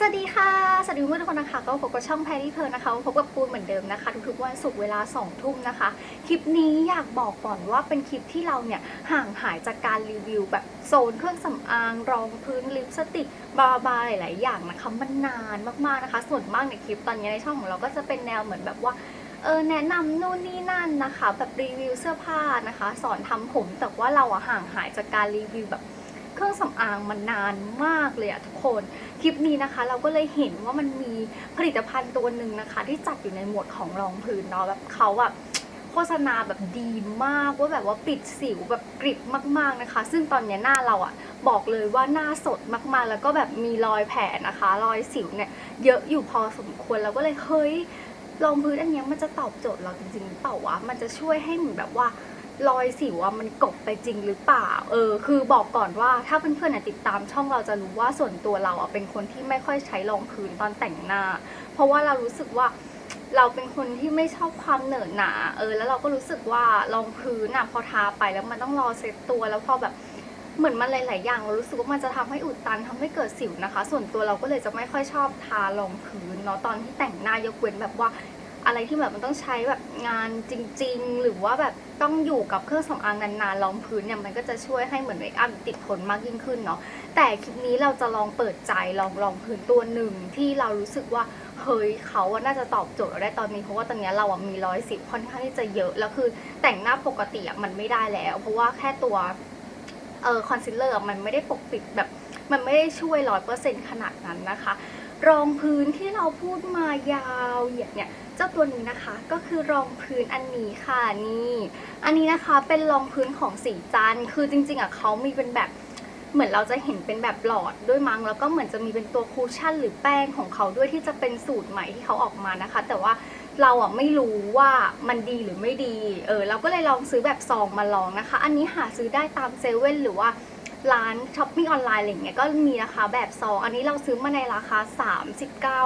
สวัสดีค่ะ สวัสดีเพื่อนทุกคนนะคะ ก็พบกับช่องแพรรี่เพลิร์นนะคะ พบกับปูนเหมือนเดิมนะคะ ทุกๆวันศุกร์เวลา2ทุ่มนะคะ คลิปนี้อยากบอกก่อนว่าเป็นคลิปที่เราเนี่ยห่างหายจากการรีวิวแบบโซนเครื่องสำอางรองพื้นลิปสติกบาบาหลายๆอย่างนะคะ มันนานมากๆนะคะ ส่วนมากในคลิปตอนนี้ในช่องของเราก็จะเป็นแนวเหมือนแบบว่าเออแนะนำนู่นนี่นั่นนะคะ แบบรีวิวเสื้อผ้านะคะ สอนทำผมแต่ว่าเราอะห่างหายจากการรีวิวแบบ เครื่องสำอางมันนานมากเลยอะทุกคนคลิปนี้นะคะ เราก็เลยเห็นว่ามันมีผลิตภัณฑ์ตัวหนึ่งนะคะ ที่จัดอยู่ในหมวดของรองพื้นเนาะแบบเขาอะโฆษณาแบบดีมากว่าแบบว่าปิดสิวแบบกริบมาก ๆนะคะ ซึ่งตอนเนี้ยหน้าเราอะบอกเลยว่าหน้าสดมากๆ แล้วก็แบบมีรอยแผลนะคะ รอยสิวเนี่ยเยอะอยู่พอสมควรเราก็เลยเฮ้ยรองพื้นอันเนี้ยมันจะตอบโจทย์เราจริงๆหรือเปล่าวะมันจะช่วยให้เหมือนแบบว่า รอยสิวอะมันกบไปจริงหรือเปล่า เออ คือบอกก่อนว่าถ้าเพื่อนๆติดตามช่องเราจะรู้ว่าส่วนตัวเราอะเป็นคนที่ไม่ค่อยใช้รองพื้นตอนแต่งหน้า เพราะว่าเรารู้สึกว่าเราเป็นคนที่ไม่ชอบความเหนอะหนาเออ แล้วเราก็รู้สึกว่ารองพื้นอะพอทาไปแล้วมันต้องรอเซ็ตตัวแล้วพอแบบเหมือนมันหลาย ๆ อย่างเรารู้สึกว่ามันจะทำให้อุดตันทำให้เกิดสิวนะคะ ส่วนตัวเราก็เลยจะไม่ค่อยชอบทารองพื้นเนาะตอนที่แต่งหน้ายกเว้นแบบว่า อะไรที่แบบมันต้องใช้แบบงานจริง ๆ หรือว่าแบบต้องอยู่กับเครื่องสำอางนานๆรองพื้นเนี่ยมันก็จะช่วยให้เหมือนเมคอัพติดทนมากยิ่งขึ้นเนาะแต่คลิปนี้เราจะลองเปิดใจลองรองพื้นตัวหนึ่งที่เรารู้สึกว่าเฮ้ยเขาอะน่าจะตอบโจทย์เราได้ตอนนี้เพราะว่าตอนนี้เราอะมีรอยสิวค่อนข้างที่จะเยอะแล้วคือแต่งหน้าปกติอะมันไม่ได้แล้ว เพราะว่าแค่ตัวเออคอนซีลเลอร์มันไม่ได้ปกปิดแบบมันไม่ได้ช่วยร้อยเปอร์เซ็นต์ขนาดนั้นนะคะ รองพื้นที่เราพูดมายาวเหยียดเนี่ยเจ้าตัวนี้นะคะก็คือรองพื้นอันนี้ค่ะนี่อันนี้นะคะเป็นรองพื้นของสีจันคือจริงๆอะเขามีเป็นแบบเหมือนเราจะเห็นเป็นแบบหลอดด้วยมั้งแล้วก็เหมือนจะมีเป็นตัวคูชั่นหรือแป้งของเขาด้วยที่จะเป็นสูตรใหม่ที่เขาออกมานะคะ แต่ว่าเราอะไม่รู้ว่ามันดีหรือไม่ดีเออเราก็เลยลองซื้อแบบซองมาลองนะคะ อันนี้หาซื้อได้ตามเซเว่นหรือว่า ร้านช้อปปิ้งออนไลน์อะไรเงี้ยก็มีนะคะแบบซองอันนี้เราซื้อมาในราคา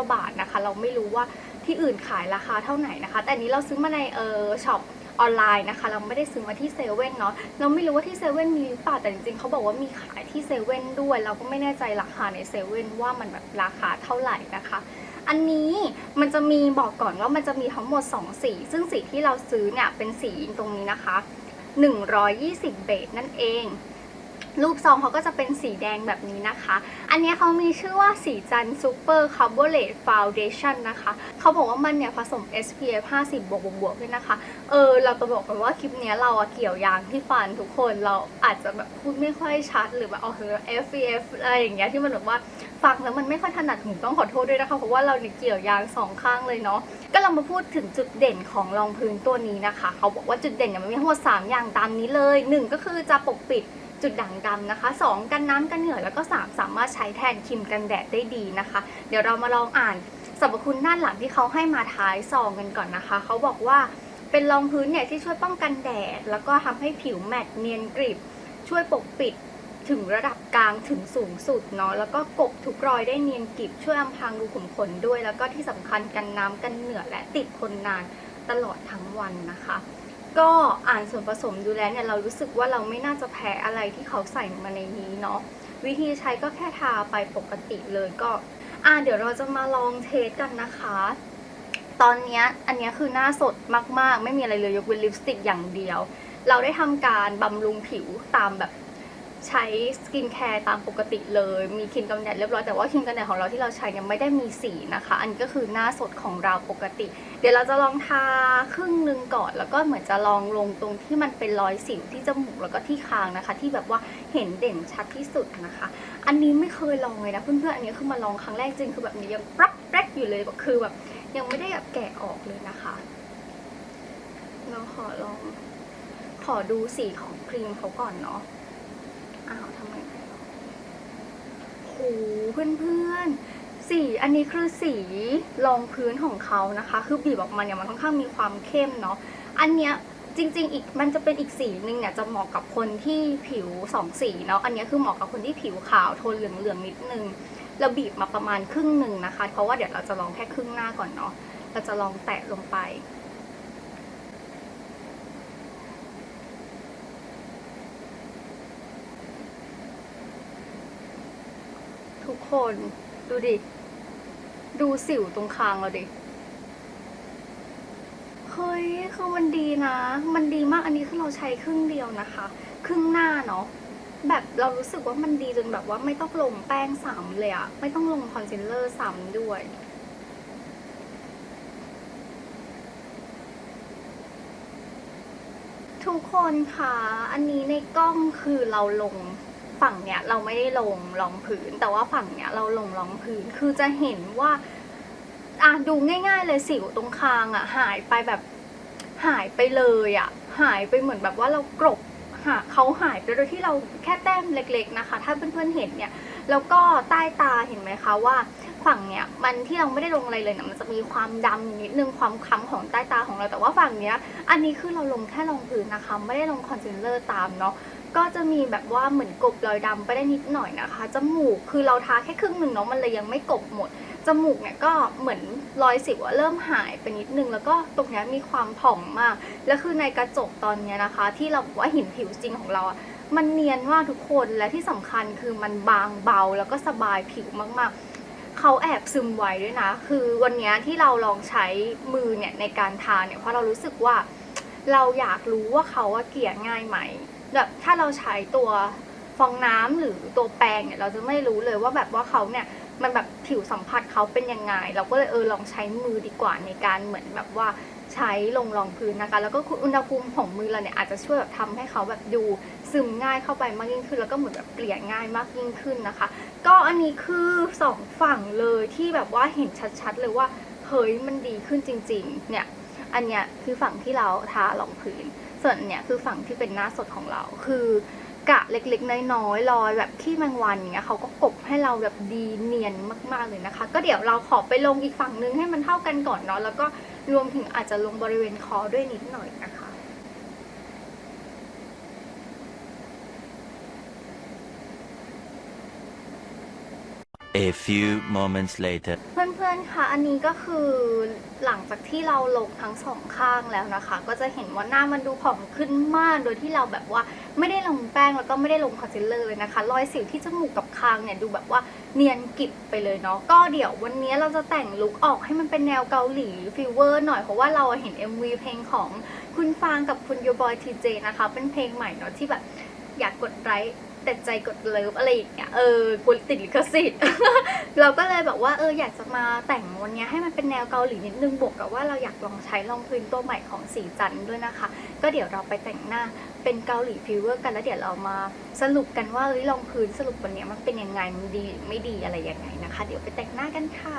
39 บาทนะคะ เราไม่รู้ว่าที่อื่นขายราคาเท่าไหร่นะคะ แต่อันนี้เราซื้อมาในเออช็อปออนไลน์นะคะ เราไม่ได้ซื้อมาที่เซเว่นเนาะเราไม่รู้ว่าที่เซเว่นมีหรือเปล่าแต่จริงๆเขาบอกว่ามีขายที่เซเว่นด้วย เราก็ไม่แน่ใจราคาในเซเว่นว่ามันแบบราคาเท่าไหร่นะคะอันนี้มันจะมีบอกก่อนว่ามันจะมีทั้งหมด 2 สี ซึ่งสีที่เราซื้อเนี่ยเป็นสีตรงนี้นะคะ 120 เบสนั่นเอง รูปซองเขาก็จะเป็นสีแดงแบบนี้นะคะ อันนี้เขามีชื่อว่าสีจันซูเปอร์คาร์บอเลตฟาวเดชั่นนะคะ เขาบอกว่ามันเนี่ยผสม SPF 50 บวกบวกบวกด้วยนะคะ เออ เราจะบอกกันว่าคลิปนี้เราเกี่ยวยางที่ฟันทุกคน เราอาจจะแบบพูดไม่ค่อยชัดหรือแบบเอาเถอ SPF อะไรอย่างเงี้ยที่มันแบบว่าฟังแล้วมันไม่ค่อยถนัดหูต้องขอโทษด้วยนะคะ เพราะว่าเราเนี่ยเกี่ยวยางสองข้างเลยเนาะ ก็เรามาพูดถึงจุดเด่นของรองพื้นตัวนี้นะคะ เขาบอกว่าจุดเด่นเนี่ยมันมีทั้งหมด3อย่างตามนี้เลยหนึ่งก็คือจะปกปิด จุดด่างดำนะคะ 2 กันน้ำกันเหงื่อแล้วก็ 3 สามารถใช้แทนครีมกันแดดได้ดีนะคะ เดี๋ยวเรามาลองอ่านสรรพคุณด้านหลังที่เขาให้มาท้ายซองกันก่อนนะคะ เขาบอกว่าเป็นรองพื้นเนี่ยที่ช่วยป้องกันแดด แล้วก็ทำให้ผิวแมตต์เนียนกริบ ช่วยปกปิดถึงระดับกลางถึงสูงสุดเนาะแล้วก็กบทุกรอยได้เนียนกริบ ช่วยอำพรางรูขุมขนด้วย แล้วก็ที่สำคัญกันน้ำกันเหงื่อและติดทนนานตลอดทั้งวันนะคะ ก็อ่านส่วนผสมดูแล้วเนี่ยเรารู้สึกว่าเราไม่น่าจะแพ้อะไรที่เขาใส่มาในนี้เนาะวิธีใช้ก็แค่ทาไปปกติเลยก็อ่าเดี๋ยวเราจะมาลองเทสกันนะคะ ตอนนี้อันนี้คือหน้าสดมากๆ ไม่มีอะไรเลยยกเว้นลิปสติกอย่างเดียว เราได้ทำการบำรุงผิวตามแบบ ใช้สกินแคร์ตามปกติเลย มีครีมกันแดดเรียบร้อยแต่ว่าครีมกันแดดของเราที่เราใช้เนี่ยไม่ได้มีสีนะคะ อันนี้ก็คือหน้าสดของเราปกติ เดี๋ยวเราจะลองทาครึ่งหนึงก่อน แล้วก็เหมือนจะลองลงตรงที่มันเป็นรอยสิวที่จมูกแล้วก็ที่คางนะคะ ที่แบบว่าเห็นเด่นชัดที่สุดนะคะ อันนี้ไม่เคยลองเลยนะเพื่อนๆอันนี้คือมาลองครั้งแรกจริงคือแบบนี้ยังปรักแรกอยู่เลยแบบคือแบบยังไม่ได้แบบแกะออกเลยนะคะเราขอลองขอดูสีของครีมเขาก่อนเนาะ อ้าวทำไมโหเพื่อนๆ สีอันนี้คือสีรองพื้นของเขานะคะ คือบีบออกมาเนี่ยมันค่อนข้างมีความเข้มเนาะ อันเนี้ยจริงๆ อีกมันจะเป็นอีกสีหนึ่งเนี่ยจะเหมาะกับคนที่ผิวสองสีเนาะ อันนี้คือเหมาะกับคนที่ผิวขาวโทนเหลืองๆนิดนึงเราบีบมาประมาณครึ่งหนึ่งนะคะ เพราะว่าเดี๋ยวเราจะลองแค่ครึ่งหน้าก่อนเนาะ เราจะลองแตะลงไป คนดูดิ ดูสิวตรงคางเราดิ เฮ้ย คือมันดีนะ มันดีมากอันนี้คือเราใช้ครึ่งเดียวนะคะ ครึ่งหน้าเนาะแบบเรารู้สึกว่ามันดีจนแบบว่าไม่ต้องลงแป้งซ้ำเลยอะไม่ต้องลงคอนซีลเลอร์ซ้ำด้วยทุกคนคะอันนี้ในกล้องคือเราลง ฝั่งเนี้ยเราไม่ได้ลงรองพื้น แต่ว่าฝั่งเนี้ยเราลงรองพื้นคือจะเห็นว่าอะดูง่าย ๆ เลยสิวตรงคางอะ หายไปแบบหายไปเลยอะ หายไปเหมือนแบบว่าเรากรบหาเขาหายไปโดยที่เราแค่แต้มเล็ก ๆนะคะ ถ้าเพื่อนๆเห็นเนี่ยแล้วก็ใต้ตาเห็นไหมคะว่าฝั่งเนี้ยมันที่เราไม่ได้ลงอะไรเลยนะมันจะมีความดำอยู่นิดนึงความค้ำของใต้ตาของเราแต่ว่าฝั่งเนี้ย อันนี้คือเราลงแค่รองพื้นนะคะ ไม่ได้ลงคอนซีลเลอร์ตามเนาะ ก็จะมีแบบว่าเหมือนกบรอยดำไปได้นิดหน่อยนะคะ จมูกคือเราทาแค่ครึ่งหนึ่งเนาะมันเลยยังไม่กบหมด จมูกเนี่ยก็เหมือนรอยสิวเริ่มหายไปนิดนึง แล้วก็ตรงนี้มีความผ่องมาก แล้วคือในกระจกตอนเนี้ยนะคะ ที่เราบอกว่าเห็นผิวจริงของเราอะมันเนียนมากทุกคนและที่สำคัญคือมันบางเบาแล้วก็สบายผิวมากๆ เขาแอบซึมไวด้วยนะ คือวันเนี้ยที่เราลองใช้มือเนี่ยในการทาเนี่ยเพราะเรารู้สึกว่าเราอยากรู้ว่าเขาว่าเกลี่ยง่ายไหม แบบถ้าเราใช้ตัวฟองน้ำหรือตัวแปรงเนี่ยเราจะไม่รู้เลยว่าแบบว่าเขาเนี่ยมันแบบผิวสัมผัสเขาเป็นยังไง เราก็เลยเออลองใช้มือดีกว่าในการเหมือนแบบว่าใช้ลงรองพื้นนะคะ แล้วก็อุณหภูมิของมือเราเนี่ยอาจจะช่วยแบบทำให้เขาแบบดูซึมง่ายเข้าไปมากยิ่งขึ้น แล้วก็เหมือนแบบเกลี่ยง่ายมากยิ่งขึ้นนะคะ ก็อันนี้คือสองฝั่งเลยที่แบบว่าเห็นชัดๆเลยว่าเฮ้ยมันดีขึ้นจริง ๆ เนี่ยอันเนี้ยคือฝั่งที่เราทารองพื้น ส่วนเนี้ยคือฝั่งที่เป็นหน้าสดของเรา คือกะเล็กๆ น้อยๆรอยแบบขี้แมงวันอย่างเงี้ยเขาก็กบให้เราแบบดีเนียนมากๆเลยนะคะ ก็เดี๋ยวเราขอไปลงอีกฝั่งนึงให้มันเท่ากันก่อนเนาะแล้วก็รวมถึงอาจจะลงบริเวณคอด้วยนิดหน่อยนะคะ A few moments later. เพื่อนๆคะอันนี้ก็คือหลังจากที่เราลงทั้งสองข้างแล้วนะคะ ก็จะเห็นว่าหน้ามันดูผ่องขึ้นมาก โดยที่เราแบบว่าไม่ได้ลงแป้งแล้วก็ไม่ได้ลงคอนซีลเลอร์เลยนะคะ รอยสิวที่จมูกกับคางเนี่ยดูแบบว่าเนียนกริบไปเลยเนาะ ก็เดี๋ยววันนี้เราจะแต่งลุคออกให้มันเป็นแนวเกาหลีฟิลเวอร์หน่อย เพราะว่าเราเห็น MV เพลงของคุณฟางกับคุณโยบอยทีเจนะคะ เป็นเพลงใหม่เนาะที่แบบอยากกดไลค์ แต่ใจกดเลิฟอะไรอย่างเงี้ยเออกลัวติดลิขสิทธิ์ เราก็เลยแบบว่าเอออยากจะมาแต่งวันเนี้ยให้มันเป็นแนวเกาหลีนิดนึงบวกกับว่าเราอยากลองใช้รองพื้นตัวใหม่ของสีจันด้วยนะคะ ก็เดี๋ยวเราไปแต่งหน้าเป็นเกาหลีฟิวเวอร์กันแล้วเดี๋ยวเรามาสรุปกันว่าเฮ้ยรองพื้นสรุปวันเนี้ยมันเป็นยังไงมันดีไม่ดีอะไรยังไงนะคะ เดี๋ยวไปแต่งหน้ากันค่ะ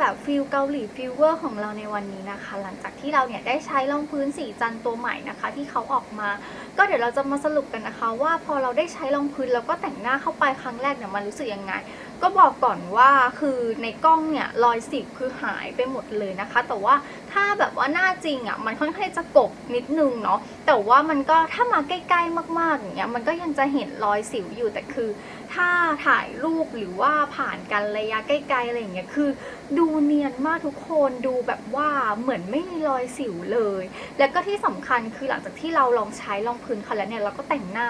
แบบฟิลเกาหลีฟิลเวอร์ของเราในวันนี้นะคะ หลังจากที่เราเนี่ยได้ใช้รองพื้นสีจันตัวใหม่นะคะ ที่เขาออกมา ก็เดี๋ยวเราจะมาสรุปกันนะคะ ว่าพอเราได้ใช้รองพื้นแล้วก็แต่งหน้าเข้าไปครั้งแรกเนี่ยมันรู้สึกยังไง ก็บอกก่อนว่าคือในกล้องเนี่ยรอยสิวคือหายไปหมดเลยนะคะ แต่ว่าถ้าแบบว่าหน้าจริงอะมันค่อนข้างจะกบนิดนึงเนาะแต่ว่ามันก็ถ้ามาใกล้ๆมากๆอย่างเงี้ยมันก็ยังจะเห็นรอยสิวอยู่แต่คือ ถ้าถ่ายรูปหรือว่าผ่านกันระยะใกล้ๆอะไรอย่างเงี้ยคือ ดูเนียนมากทุกคนดูแบบว่าเหมือนไม่มีรอยสิวเลย แล้วก็ที่สำคัญคือหลังจากที่เราลองใช้รองพื้นเขาแล้วเนี่ยเราก็แต่งหน้า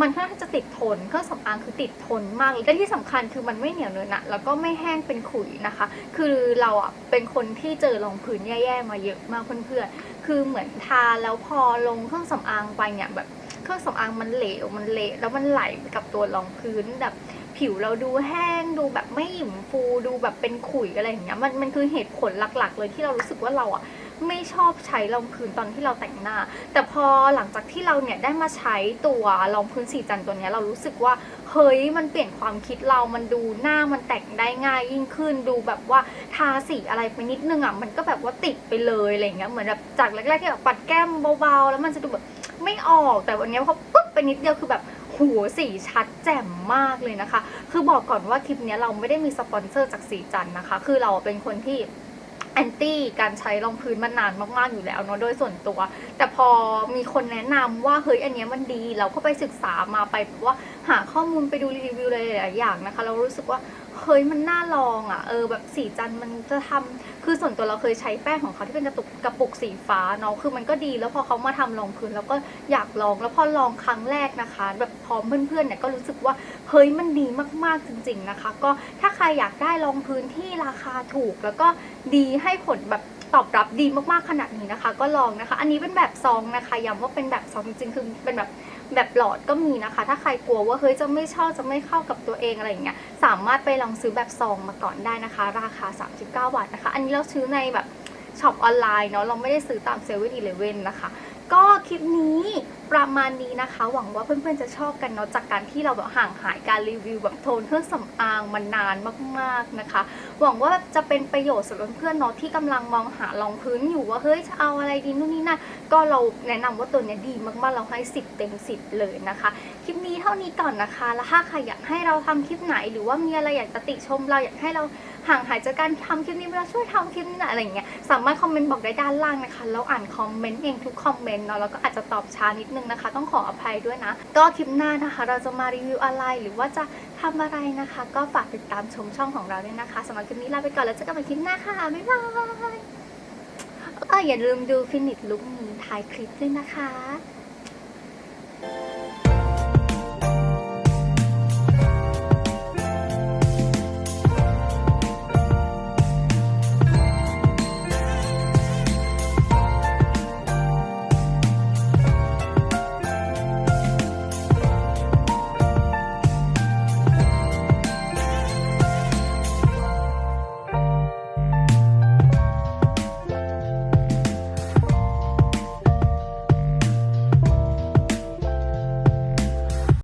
มันค่อนข้างจะติดทนเครื่องสำอางคือติดทนมากและที่สำคัญคือมันไม่เหนียวเนอหนะแล้วก็ไม่แห้งเป็นขุยนะคะ คือเราอะเป็นคนที่เจอรองพื้นแย่ๆมาเยอะมากเพื่อนๆคือเหมือนทาแล้วพอลงเครื่องสำอางไปเนี่ยแบบเครื่องสำอางมันเหลวมันเละแล้วมันไหลกับตัวรองพื้นแบบผิวเราดูแห้งดูแบบไม่หยิ่มฟูดูแบบเป็นขุยอะไรอย่างเงี้ยมันมันคือเหตุผลหลักๆ เลยที่เรารู้สึกว่าเราอะ ไม่ชอบใช้รองพื้นตอนที่เราแต่งหน้า แต่พอหลังจากที่เราเนี่ยได้มาใช้ตัวรองพื้นสีจันตัวนี้เรารู้สึกว่าเฮ้ยมันเปลี่ยนความคิดเรามันดูหน้ามันแต่งได้ง่ายยิ่งขึ้นดูแบบว่าทาสีอะไรไปนิดนึงอะมันก็แบบว่าติดไปเลยอะไรอย่างเงี้ยเหมือนแบบจากแรกๆที่แบบปัดแก้มเบาๆ แล้วมันจะดูแบบไม่ออกแต่วันเนี้ยพอปุ๊บไปนิดเดียวคือแบบหูสีชัดแจ่มมากเลยนะคะ คือบอกก่อนว่าคลิปนี้เราไม่ได้มีสปอนเซอร์จากสีจันนะคะ คือเราเป็นคนที่ แอนตี้การใช้รองพื้นมานานมากๆอยู่แล้วเนาะโดยส่วนตัว แต่พอมีคนแนะนำว่าเฮ้ยอันนี้มันดีเราก็ไปศึกษามาไปแบบว่าหาข้อมูลไปดูรีวิวหลายอย่างนะคะ เรารู้สึกว่าเฮ้ยมันน่าลองอะเออแบบสีจันทร์มันจะทำคือส่วนตัวเราเคยใช้แป้งของเขาที่เป็นกระตุกกระปุกสีฟ้าเนาะคือมันก็ดีแล้วพอเขามาทำรองพื้นแล้วก็อยากลองแล้วพอลองครั้งแรกนะคะ แบบพร้อมเพื่อนๆเนี่ยก็รู้สึกว่าเฮ้ยมันดีมากๆจริง ๆนะคะ ก็ถ้าใครอยากได้รองพื้นที่ราคาถูกแล้วก็ดีใให้ผลแบบตอบรับดีมากๆขนาดนี้นะคะ ก็ลองนะคะ อันนี้เป็นแบบซองนะคะย้ำว่าเป็นแบบซองจริงๆคือเป็นแบบแบบหลอดก็มีนะคะ ถ้าใครกลัวว่าเฮ้ยจะไม่ชอบจะไม่เข้ากับตัวเองอะไรอย่างเงี้ยสามารถไปลองซื้อแบบซองมาก่อนได้นะคะ ราคา 39 บาทนะคะ อันนี้เราซื้อในแบบช็อปออนไลน์เนาะเราไม่ได้ซื้อตามเซเว่นอีเลเว่นนะคะ ก็คลิปนี้ประมาณนี้นะคะ หวังว่าเพื่อนๆจะชอบกันเนาะจากการที่เราแบบห่างหายการรีวิวแบบโทนเครื่องสำอางมานานมากๆนะคะ หวังว่าจะเป็นประโยชน์สำหรับเพื่อนๆเนาะที่กำลังมองหารองพื้นอยู่ว่าเฮ้ยจะเอาอะไรดีนู่นนี่นั่นก็เราแนะนำว่าตัวเนี้ยดีมากๆเราให้ 10 เต็ม 10 เลยนะคะ คลิปนี้เท่านี้ก่อนนะคะ แล้วถ้าใครอยากให้เราทำคลิปไหน หรือว่ามีอะไรอยากจะติชมเราอยากให้เรา ห่างหายจากการทำคลิปนี้เราช่วยทำคลิปนี้หน่อยอะไรอย่างเงี้ยสามารถคอมเมนต์บอกได้ด้านล่างนะคะแล้วอ่านคอมเมนต์เองทุกคอมเมนต์เนาะแล้วก็อาจจะตอบช้านิดนึงนะคะ ต้องขออภัยด้วยนะ ก็คลิปหน้านะคะ เราจะมารีวิวอะไรหรือว่าจะทำอะไรนะคะ ก็ฝากติดตามชมช่องของเราด้วยนะคะสำหรับคลิปนี้ลาไปก่อนแล้วเจอกันใหม่คลิปหน้าค่ะบ๊ายบายเอออย่าลืมดูฟินิชลุคนี้ท้ายคลิปด้วยนะคะ